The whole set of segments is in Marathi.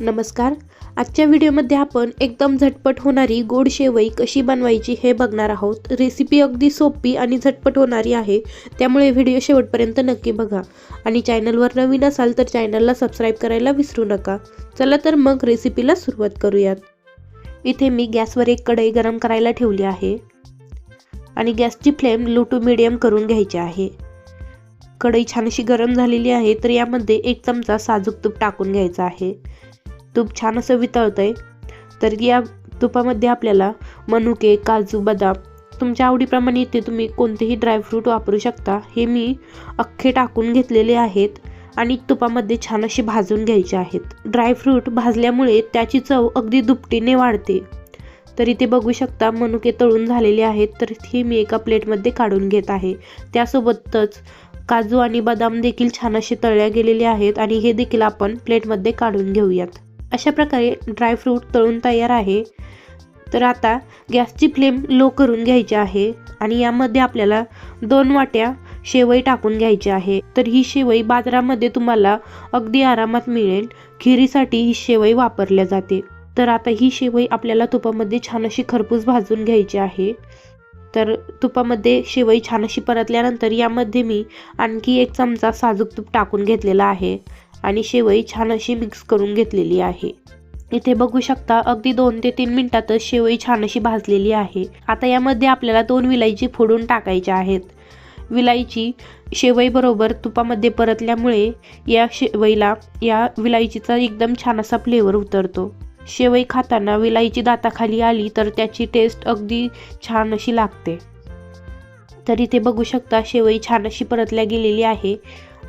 नमस्कार. आजच्या व्हिडिओमध्ये आपण एकदम झटपट होणारी गोड शेवई कशी बनवायची हे बघणार आहोत. रेसिपी अगदी सोपी आणि झटपट होणारी आहे. त्यामुळे व्हिडिओ शेवटपर्यंत नक्की बघा. आणि चॅनलवर नवीन असाल तर चॅनलला सबस्क्राईब करायला विसरू नका. चला तर मग रेसिपीला सुरुवात करूयात. इथे मी गॅसवर एक कढई गरम करायला ठेवली आहे. आणि गॅसची फ्लेम लो टू मिडियम करून घ्यायची आहे. कढई छानशी गरम झालेली आहे तर यामध्ये एक चमचा साजूक तूप टाकून घ्यायचा आहे. तूप छान असं वितळतंय तर या तुपामध्ये आपल्याला मनुके काजू बदाम तुमच्या आवडीप्रमाणे इथे तुम्ही कोणतेही ड्रायफ्रूट वापरू शकता. हे मी अख्खे टाकून घेतलेले आहेत आणि तुपामध्ये छान असे भाजून घ्यायचे आहेत. ड्रायफ्रूट भाजल्यामुळे त्याची चव अगदी दुपटीने वाढते. तर इथे बघू शकता मनुके तळून झालेले आहेत तर ही मी एका प्लेटमध्ये काढून घेत आहे. त्यासोबतच काजू आणि बदाम देखील छान असे तळल्या गेलेले आहेत आणि हे देखील आपण प्लेटमध्ये काढून घेऊयात. अशा प्रकारे ड्रायफ्रूट तळून तयार आहे. तर आता गॅसची फ्लेम लो करून घ्यायची आहे आणि यामध्ये आपल्याला दोन वाट्या शेवई टाकून घ्यायची आहे. तर ही शेवई बाजारामध्ये तुम्हाला अगदी आरामात मिळेल. खिरीसाठी ही शेवई वापरल्या जाते. तर आता ही शेवई आपल्याला तुपामध्ये छान अशी खरपूस भाजून घ्यायची आहे. तर तुपामध्ये शेवई छान अशी परतल्यानंतर यामध्ये मी आणखी एक चमचा साजूक तूप टाकून घेतलेला आहे. आणि शेवई छान अशी मिक्स करून घेतलेली आहे. इथे बघू शकता अगदी दोन ते तीन मिनिटातच शेवई छान अशी भाजलेली आहे. आता यामध्ये आपल्याला दोन विलायची फोडून टाकायच्या आहेत. विलायची शेवईबरोबर तुपामध्ये परतल्यामुळे या शेवईला या विलायचीचा एकदम छान असा फ्लेवर उतरतो. शेवई खाताना विलायची दाताखाली आली तर त्याची टेस्ट अगदी छान अशी लागते. तर इथे बघू शकता शेवई छान अशी परतल्या गेलेली आहे.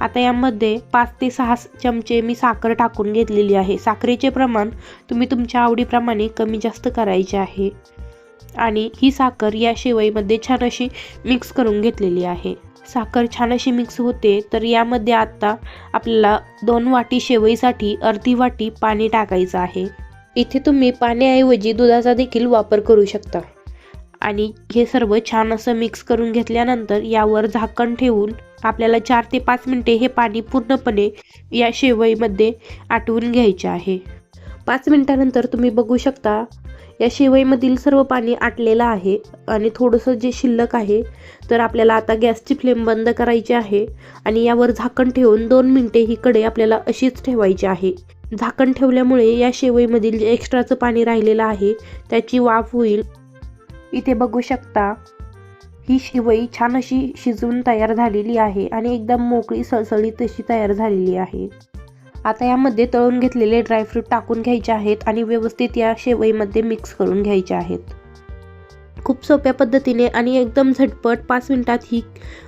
आता यामध्ये पाच ते सहा चमचे मी साखर टाकून घेतलेली आहे. साखरेचे प्रमाण तुम्ही तुमच्या आवडीप्रमाणे कमी जास्त करायचे आहे. आणि ही साखर या शेवईमध्ये छान अशी मिक्स करून घेतलेली आहे. साखर छान अशी मिक्स होते तर यामध्ये आत्ता आपल्याला दोन वाटी शेवईसाठी अर्धी वाटी पाणी टाकायचं आहे. इथे तुम्ही पाण्याऐवजी दुधाचा देखील वापर करू शकता. आणि हे सर्व छान असं मिक्स करून घेतल्यानंतर यावर झाकण ठेवून आपल्याला चार ते पाच मिनटे हे पाणी पूर्णपणे या शेवईमध्ये आटवून घ्यायचे आहे. पाच मिनटानंतर तुम्ही बघू शकता या शेवईमधील सर्व पाणी आटलेलं आहे आणि थोडंसं जे शिल्लक आहे तर आपल्याला आता गॅसची फ्लेम बंद करायची आहे आणि यावर झाकण ठेवून दोन मिनटे ही कडे आपल्याला अशीच ठेवायची आहे. झाकण ठेवल्यामुळे या शेवईमधील जे एक्स्ट्राचं पाणी राहिलेलं आहे त्याची वाफ होईल इथे बघू शकता ही शेवई छान अशी शिजून तयार झालेली आहे आणि एकदम मोकळी सळसळीत अशी तयार झालेली आहे. आता यामध्ये तळून घेतलेले ड्रायफ्रूट टाकून घ्यायचे आहेत आणि व्यवस्थित या शेवईमध्ये मिक्स करून घ्यायचे आहेत. खूप सोप्या पद्धतीने आणि एकदम झटपट पाच मिनिटात ही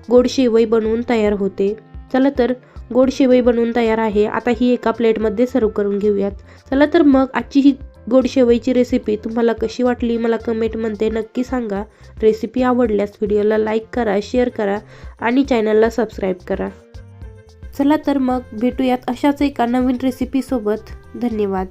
गोड शेवई बनवून तयार होते. चला तर गोड शेवई बनवून तयार आहे. आता ही एका प्लेटमध्ये सर्व करून घेऊयात. चला तर मग आजची ही गोड शेवईची रेसिपी तुम्हाला कशी वाटली मला कमेंटमध्ये नक्की सांगा. रेसिपी आवडल्यास व्हिडिओला लाईक करा शेअर करा आणि चॅनलला सबस्क्राईब करा. चला तर मग भेटूयात अशाच एका नवीन रेसिपीसोबत धन्यवाद.